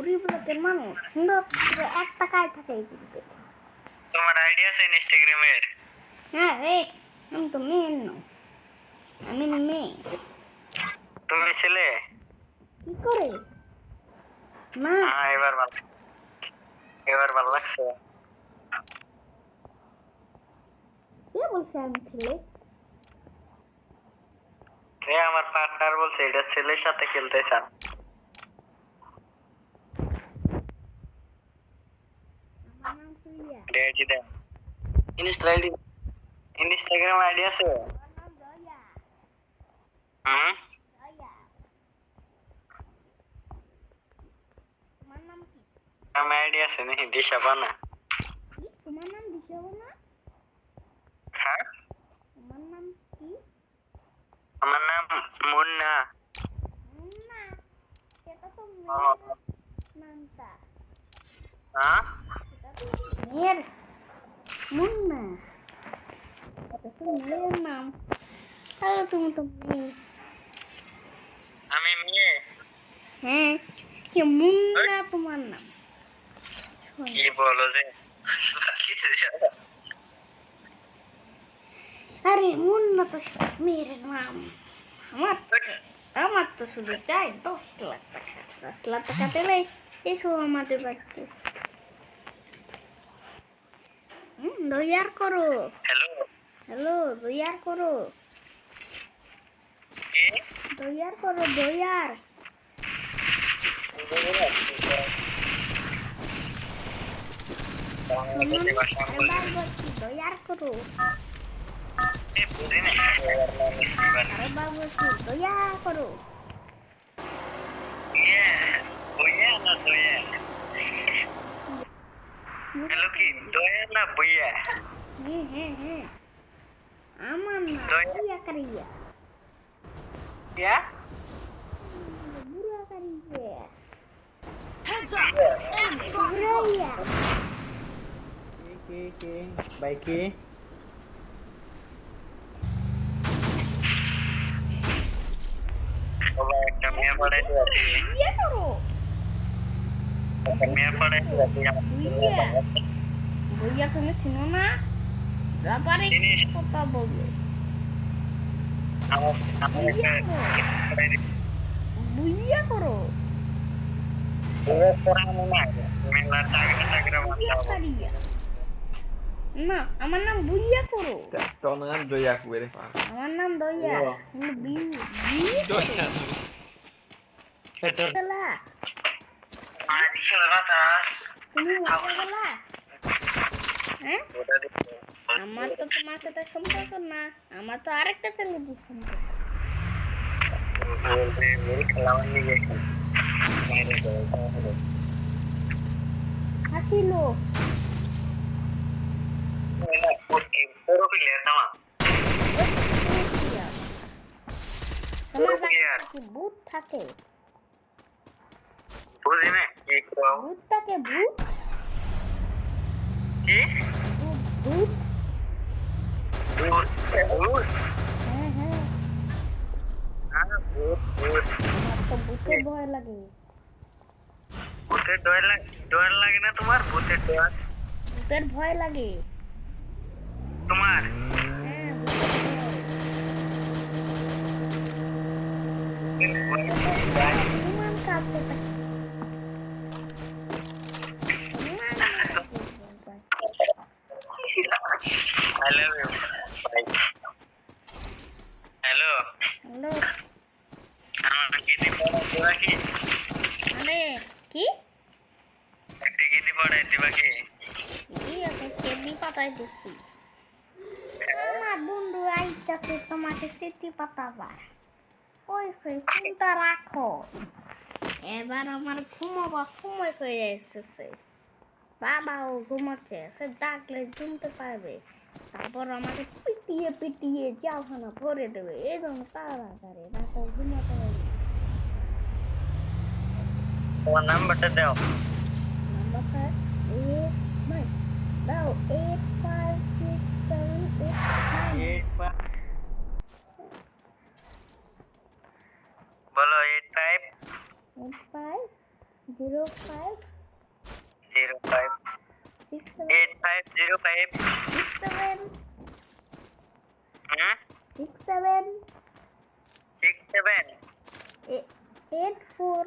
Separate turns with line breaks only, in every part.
গরিব মানুষ। সুন্দর করে এক টাকায় থাকে এই গরিবের।
তোমার আইডিয়া আছে ইনস্টাগ্রামের
হ্যাঁ রে আমি তো মেয়ে নই আমি মেয়ে
তুমি ছেলে?
কি করে? না
হ্যাঁ এবার ভালো। এবার ভালো লাগছে।
কে বলছে আমি ছেলে?
এ আমার পার্টনার বলছে এটা ছেলের সাথে খেলতে চান
আমার নাম সুইয়া
ডেজি দেন ইনস্টা আইডি ইনস্টাগ্রাম আইডি আছে
আমার নাম জয়া
হুম
জয়া তোমার নাম কি
আমার আইডি আছে নাকি দিশা বানা
কি তোমার নাম দিশাবো না
হ্যাঁ
তোমার নাম কি
আমার নাম মুন্না
না সেটা তো
ও,
মেয়ের নামটা
হ্যাঁ
সেটা তো মেয়ের মুন্না এটা তো মেয়ের নাম তাহলে তুমি তো মেয়ে
আমি মেয়ে
হ্যাঁ কি মুন্না তোমার নাম শোন,
কি বলো যে কিছু জানো?
আরে মুন্না তো মেয়ের নাম আমার তো- আমার তো শুধু চাই দশ লাখ টাকা। দশ লাখ টাকা দিলে এসো আমাদের বাড়িতে। হুম দয়ার করো।
হ্যালো।
হ্যালো দয়ার করো। দয়ার করো দয়ার দয়ার করো।
এ বুঝি না।
আরেবার বলছি দয়া করো
ইয়ে, বুইয়া না দয়া? হ্যালো কি দয়া না বুইয়া
হ্যাঁ হ্যাঁ হ্যাঁ আমার না
দয়া?
বুড়া কারিয়া
ইয়া
বুড়া কারিয়া
Heads up! Enemy dropping
বুড়াইয়া
কে কে
না ব্যাপারে কথা বলবে
আমার
করো
না
নাম বুইয়া করো
তোর নাম
আমার নাম দয়া
ও।
কিন্তু হ্যাঁ আমার তো তোমার সাথে সম্পর্ক না আমার তো আরেকটা ছেলে সম্পর্ক।
খেলাবার নিয়ে বাইরে যাবে
হাসিল
না পুরো পুরো প্লেয়ার তামা
তোমার বাড়িতে
Player.
কি ভূত থাকে
বুঝি কি কও
ভূত ভূত
কি
ভূত ভূত
ভূত ভূত
হ্যাঁ হ্যাঁ
হ্যাঁ ভূত ভূত
তো ভূতের ভয় লাগে
ভূতের ডর লাগে ডর লাগে না তোমার ভূতের ডর
ভূতের ভয় লাগে
তোমার
হ্যাঁ ভূতের ভয়। পাতাই দিচ্ছি আমার বন্ধু আইতাছে তোমাকে পাতাবার। ওই সেই ফোনটা রাখো। এবার আমার ঘুমাবার সময় হয়ে এসেছে। বাবাও ঘুমাচ্ছে সে ডাকলে শুনতে পারবে। তারপর আমাকে পিটিয়ে পিটিয়ে জাহানা ভরে দেবে। জন্য তাড়াতাড়ি রাতে ঘুমাতে হবে
তোমার নাম্বারটা দাও।
নাম্বারটা eight No, eight, five, six, seven, eight,
nine. Eight,
five.
Bolo, eight,
five. Eight, five. Zero,
five. Zero, five. Six, seven. Eight, five,
zero, five. Six, seven. Hmm? Six, seven. Six, seven. Eight, eight four.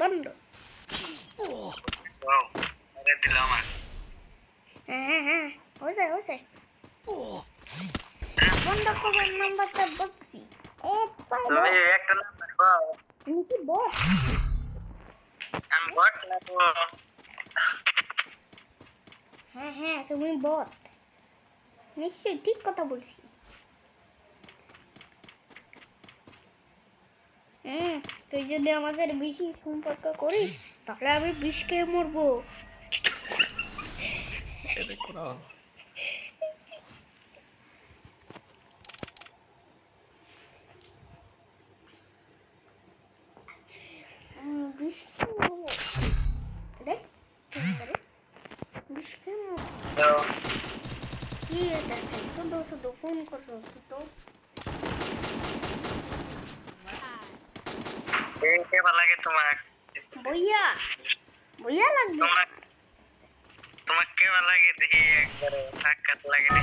বন্ধ। হ্যাঁ হ্যাঁ হ্যাঁ হয়েছে হয়েছে। বন্ধ করবার নাম্বারটা বলছি।
তুমি একটা নাম্বার পাও?
কি বল
আমি বট না তো?
হ্যাঁ হ্যাঁ তুমি বল নিশ্চয়ই ঠিক কথা বলছি। হুম তুই যদি আমাদের বেশি সম্পর্ক করিস তাহলে আমি বিষ খেয়ে মরবো। কি এটা? শুধু ফোন করছ তো।
এই কেমন লাগে তোমার
বইয়া বইয়া লাগবে।
তোমার তোমার কেমন লাগে দেখি একবারে সাক্ষাৎ লাগে না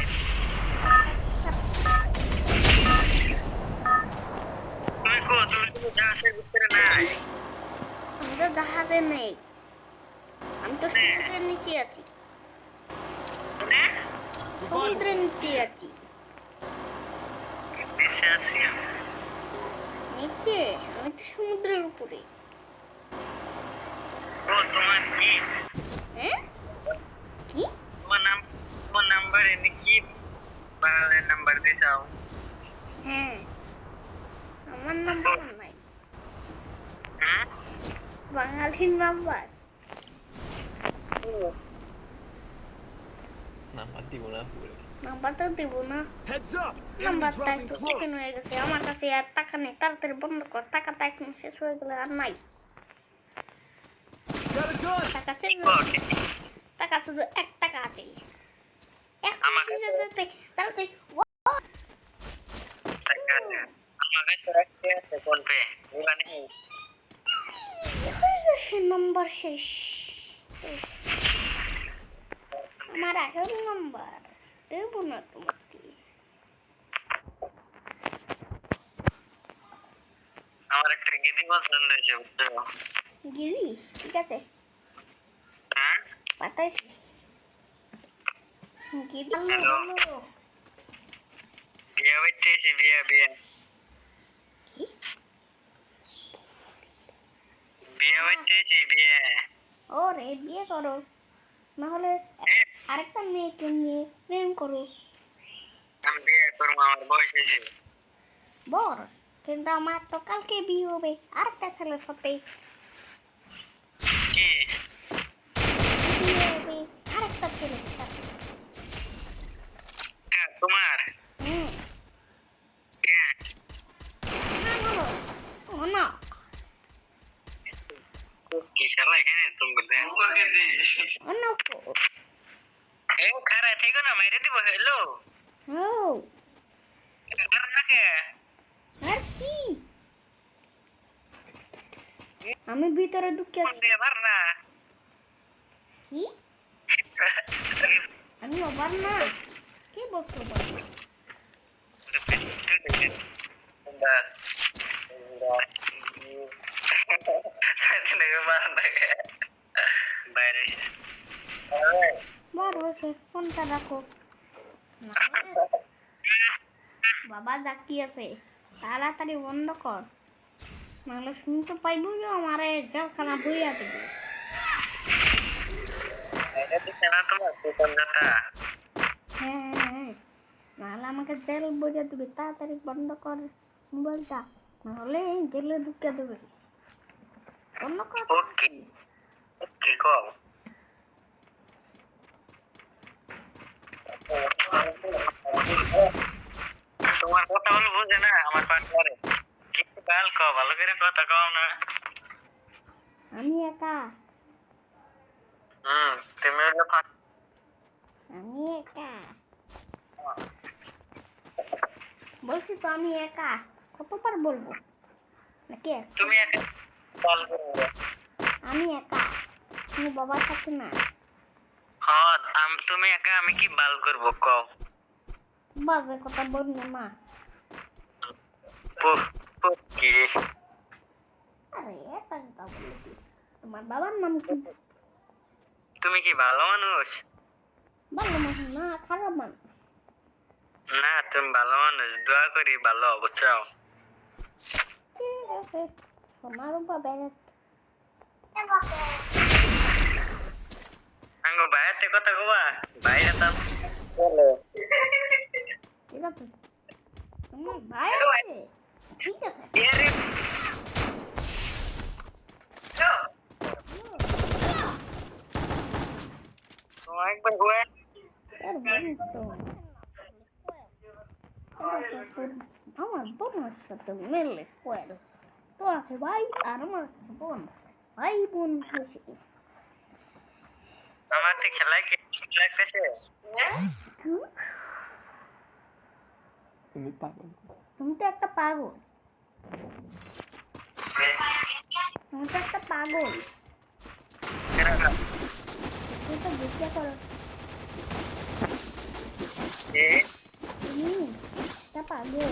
তুমি কো তুমি তো জাহাজের ভিতরে নাই।
আমি তো জাহাজে নেই। আমি তো সমুদ্রের নিচে আছি। সমুদ্রের নিচে আছি।
দেশে আছি আমি।
নিচে? আমি তো সমুদ্রের উপরে।
ও তোমার কি
হ্যাঁ? কি?
তোমার নাম তোমার নাম্বার এনে কি বাঙালির নাম্বার দিছাও
হ্যাঁ। আমার নাম্বার নাই
হুম
বাঙালির নাম্বার
নাম্বার দিব না পুরো
নাম্বারটা দেবো না। নাম্বারটা একটু. হয়ে গেছে। আমার কাছে আর টাকা নেই তাড়াতাড়ি বন্ধ কর টাকাটা এখন শেষ হয়ে গেলে আর নাই! টাকা শুধু এক টাকা আছে। নাম্বার শেষ। আমার আসল নাম্বার দেবো না তোমাকে
আমার একটা পছন্দ হয়েছে বুঝছ?
ঠিক আছে।
হ্যাঁ। বিয়া বাইতেছি বিয়া বিয়া? বিয়া বাইতেছি বিয়া।
করো। নাহলে
এ,
আরেকটা মেয়েকে নিয়ে প্রেম করো।
আমি বিয়ে করব আমার বয়স হয়েছে।
বর কিন্তু আমার তো কালকে বিয়ে হবে আরেকটা ছেলের সাথে।
কি?
বিয়ে হবে আরেকটা ছেলের সাথে। আমি ভিতরে ঢুকে
না।
কি? আমি ওভার না। কে বলছো ফোনটা রাখো। বাবা জাকি আছে তাড়াতাড়ি বন্ধ কর। নাহলে শুনতে পাইব যে আমারে জলখানা বইয়া দেবে। নাহলে আমাকে জেল বইয়া দেবে তাড়াতাড়ি বন্ধ কর মোবাইলটা। নাহলে জেলে ঢুকে দেবে। বন্ধ কর।
কি? কও? তোমার কথা বলে বুঝে না আমার পার্টনারে। কিন্তু গাল কও ভালো করে কথা কও না।
আমি একা।
হুম তুমি হলো
আমি একা। বলছি তো আমি একা। কতবার বলব? নাকি
তুমি একা কল করবে
আমি একা। তুমি বাবার সাথে না।
হ্যাঁ আম- তুমি একা আমি কি বাল করব কও?
বাজে কথা বলি না মা।
কি
তোমার বাবার নাম কি?
তুমি কি ভালো মানুষ?
ভালো মানুষ না খারাপ মানুষ।
না তুমি ভালো মানুষ দোয়া করি ভালো বুঝছ
ঠিক আছে তোমার বাবা
আঙ্গো বাইরে কথা কবা বাইরে তো বলো
ঠিক আছে তোমার ভাই আছে ঠিক আছে
এরে ও একবার হুয়ে
এর বন্ধু তো আমার বোনের তো আছে ভাই আর আমার আছে বোন ভাই বোন হয়েছে
আমার তো খেলায় কি লাগতেছে
তুমি পাগল
তুমি তো একটা পাগল তুমি তো একটা পাগল তুমি তো বুঝতে করো তুমি একটা পাগল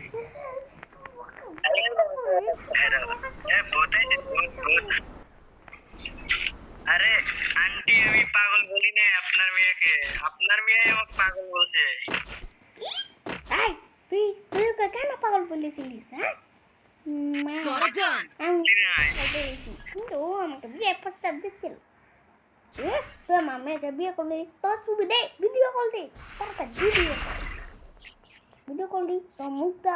আরে আন্টি আমি পাগল বলি না আপনার মেয়েকে। আপনার মেয়ে আমাকে পাগল বলছে।
তুই তুই কেন পাগল বলেছিলিস হ্যাঁ? ও আমাকে বিয়ে প্রস্তাব দিচ্ছিল। তোর মা বিয়ে করলি তোর ছবি দে ভিডিও কল দে তারপর ভিডিও কল ভিডিও কল দি তোর মুখটা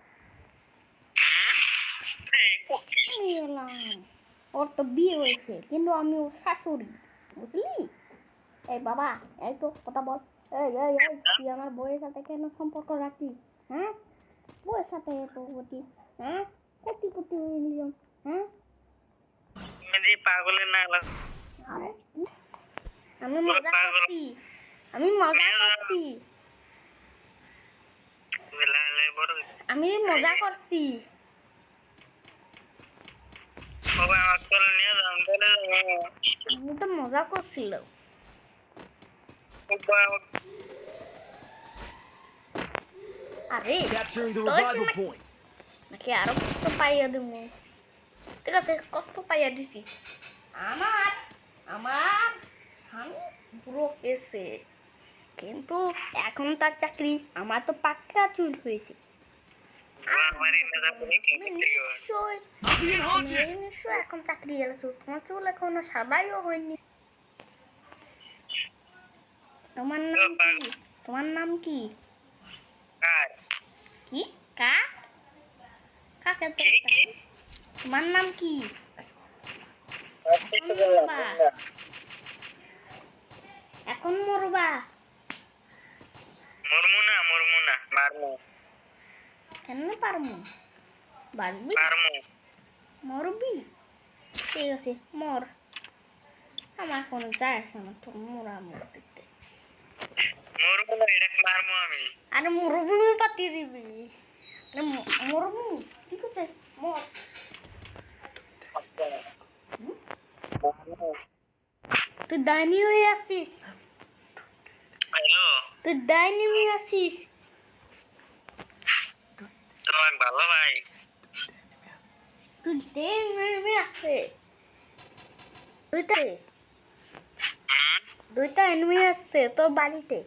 আমি এলাম ওর তো বিয়ে হয়েছে কিন্তু আমি ওর শাশুড়ি বুঝলি? এই বাবা এই তো কথা বল। এই এই এই তুই আমার বউয়ের সাথে কেন সম্পর্ক রাখিস হ্যাঁ? বউয়ের সাথে এত গতি হ্যাঁ? কতি কতি উইলিয়াম হ্যাঁ?
তুমি পাগলের না
আমি মজা করছি আমি মজা করছি। আমি মজা করছি।
নিয়ে যান চলে
আমি তো মজা করছিল আরে. নাকি আরও কষ্ট পাইয়া দেবো ঠিক আছে কষ্ট পাইয়া দিছি। আমার আমার আমি পুরো এসে কিন্তু এখন তার চাকরি আমার তো পাক্কা চুল হয়েছে। এখন চাকরি গেছো তোমার চুল এখনও সাদাইও হয়নি। তোমার নাম কি? তোমার নাম কি? কি? কা? কাকে তো তোমার নাম কি। এখন মরবা।
মরমু না মরমু না মারমু।
কেন পারমু বাঁচবি
মারমু
মরবি ঠিক আছে মর আমার কোনো যায় আসে না তোর মরা মর দিতে
মরমু না এটা মারমু আমি
আরে মরবি পাতি দিবি আরে ম- মরবি ঠিক আছে মর তুই ডাইনি হয়ে আসিস
হ্যালো
তুই ডাইনি হয়ে আসিস
তোমার ভালো ভাই
তুই ডাইনি আছে দুইটা এনিমি আসছে তোর বাড়িতে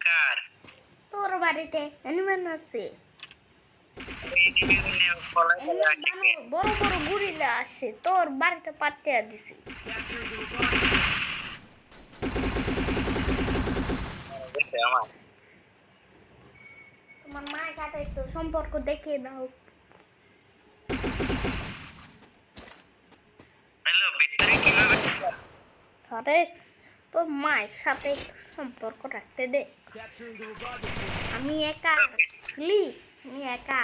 কার
তোর বাড়িতে এনিমেন আছে
আছে
বড় বড় গুরিলা আসে তোর বাড়িতে পাঠিয়ে দিছি
আমার
তোমার মায়ের সাথে একটু সম্পর্ক দেখিয়ে দাও তোর মায়ের সাথে সম্পর্ক রাখতে দে. আমি একা লি আমি একা।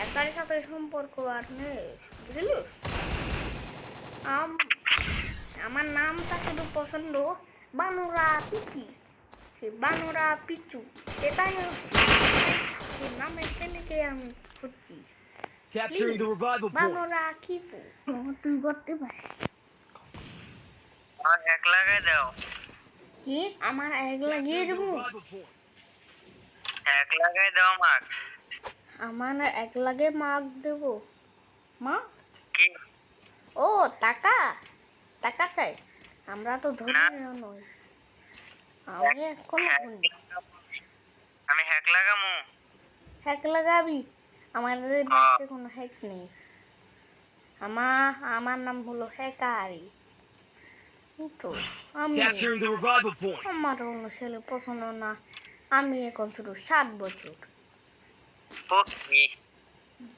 একার সাথে সম্পর্ক আর নেই বুঝলি? আম- আমার নামটা শুধু পছন্দ বানুরা সে বানুরা পিচু এটাই সে নামের ছেলেকে আমি খুঁজছি।
Capturing the revival point.
বানুরা কিপু তুই করতে পারিস
আমার এক লাগাই দাও।
কি? আমার এক লাগিয়ে দেবো?
এক লাগাই দাও আমাক
আমার এক লাগে মাগ দেবো। মা
কি?
ও টাকা। টাকা চাই। আমরা তো ধর্মীয় নই। আমি এখন
আমি হ্যাক লাগামু।
হ্যাক লাগাবি? আমাদের দেশে কোনো হ্যাক নেই। আমার আমার নাম হলো হ্যাকারি তো আমি. আমার অন্য ছেলে পছন্দ না। আমি এখন শুধু সাত বছর।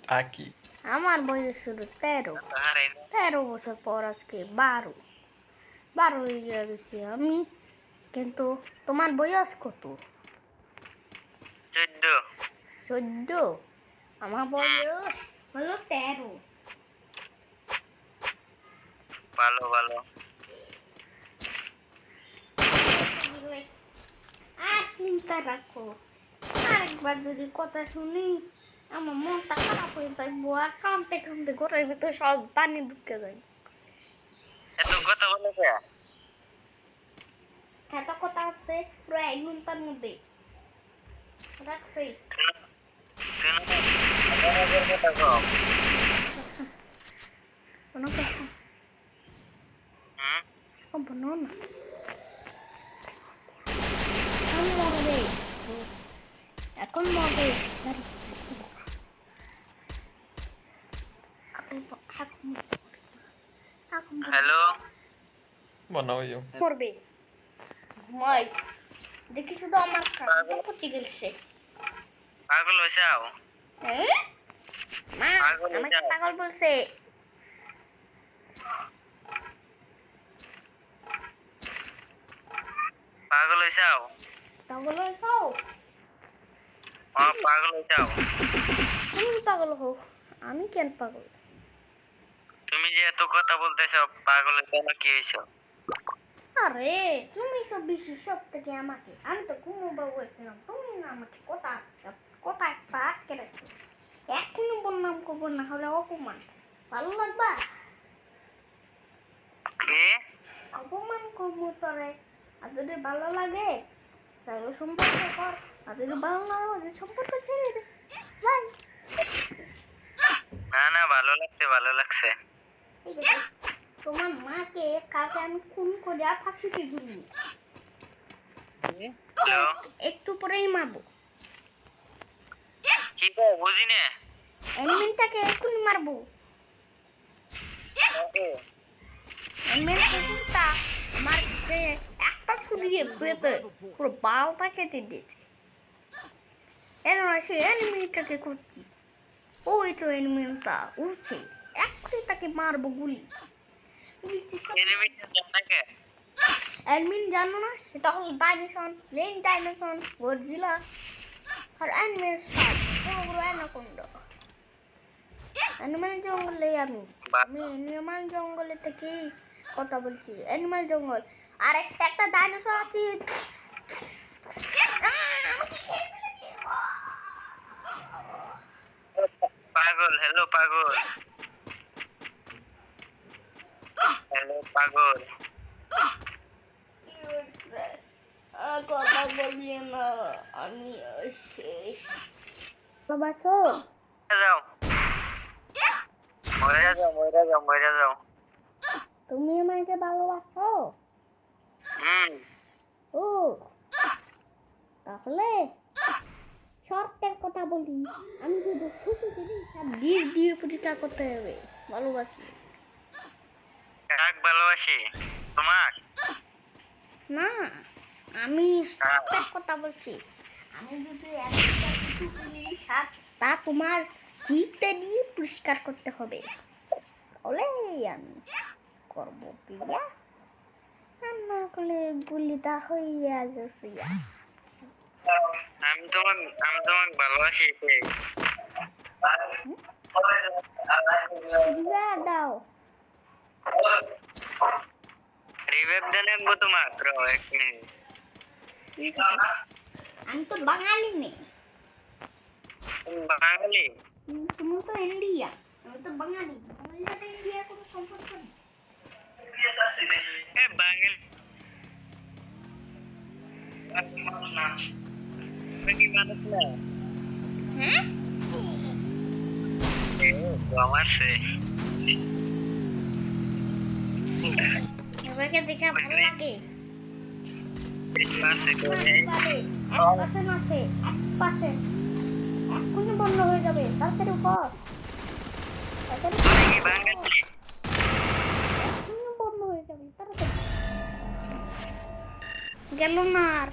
আকি।
আমার বয়স শুধু তেরো। তেরো বছর পর আজকে বারো। বারো হয়ে গেছি আমি। কিন্তু তোমার বয়স কত?
চোদ্দ।
চোদ্দ? আমার বয়স হলো তেরো।
ভালো ভালো।
আর চিন্তা রাখো আরেকবার যদি কথা শুনি আমার মনটা খারাপ হয়ে যাইবো আর কামতে কামতে ঘরের ভিতর সব পানি ঢুকে যায়।
এত কথা বলে কে?
এত কথা হচ্ছে পুরো এক ঘণ্টার মধ্যে রাখছি
কেন আমাদের কথা কও
কোনো কথা
হুম
ও বলো না এখন মরবে এখন মরবে দাঁড়ি। এখন ব- এখন এখন ব-
হ্যালো
বনাও ইউ
মরবে মই দেখি শুধু আমার কাছে। পচে গেছে।
পাগল হইছাও
হ্যাঁ মা
হয়ে
আমাকে
যাও।
পাগল বলছে।
পাগল হইছাও
পাগল
ও পাগল হইছাও
তুমি পাগল হোক আমি কেন পাগল?
তুমি যে এত কথা বলতেছ পাগল কেন কি হইছ
আরে তুমি সব বেশি সব থেকে আমাকে আমি তো ঘুমোবো বলছিলাম তুমি না আমাকে কথা কথা একটা আটকে রাখছো এখনই বললাম কব করব না হলে অপমান ভালো লাগবা অপমান করব তোরে আর যদি ভালো লাগে তাহলে সম্পর্ক কর আর যদি ভালো না লাগে সম্পর্ক ছেড়ে দে বাই
না না ভালো লাগছে ভালো লাগছে
তোমার মাকে কালকে আমি খুন করে ফাঁসিতে ঝুলি
হ্যালো
একটু পরেই মারবো।
কি কো বুঝি না?
এনিমিনটাকে এক্ষুনি মারবো। গায়ে একটা ছুরি দিয়ে পেতে পুরো বালটা কেটে দিয়েছে। এর সে এনিমিনটাকে করছি? ওই তো এনিমিনটা উঠছে এক্ষুনি তাকে মারবো গুলি।
এনিমিটা
অ্যাডমিন জানো না? সেটা হলো ডাইমেনশন মেইন ডাইমেনশন গডজিলা আর অ্যানিমেল স্টার বড় অ্যানাকোন্ডা অ্যানিমাল জঙ্গলে আমি। আমি অ্যানিমাল জঙ্গলে থেকে কথা বলছি। অ্যানিমাল জঙ্গল। আর একটা একটা ডাইনোসর আছে।
পাগল হ্যালো পাগল হ্যালো পাগল?
আর কথা বলি না আমি শেষ বাবাছো
যাও। মরে যাও মরে যাও মরে যাও।
তুমি আমাকে ভালোবাসো?
হুম।
ও তাহলে শর্তের কথা বলি আমি যদি খুশি করি সব দিয়ে দিয়ে প্রতিটা করতে হবে ভালোবাসি।
কাক ভালোবাসি তোমাক
না আমি শর্তের কথা বলছি আমি যদি একটা কিছু করি সাত তা তোমার জিতে দিয়ে পরিষ্কার করতে হবে তাহলে আমি করব প্রিয়া আর না করলে গুলিটা হইয়া গেছে
আমি তোমাক আমি তোমাক ভালোবাসি
দাও
রিভাইভ দেন একবো তোমাক রো এক মিনিট
ঠিক আছে। আমি তো বাঙালি নেই
তুমি বাঙালি
তুমি তো ইন্ডিয়া আমি তো বাঙালি বাঙালির সাথে ইন্ডিয়ার কোনো সম্পর্ক নেই
এ বাঙালি তুমি কি মানুষ না
হ্যাঁ
এ, আমার সে
দেখে ভালো লাগে? পার্সেন্ট এক্ষুনি বন্ধ হয়ে যাবে তাড়াতাড়ি এক্ষুনি বন্ধ হয়ে যাবে তাড়াতাড়ি গেল না আর।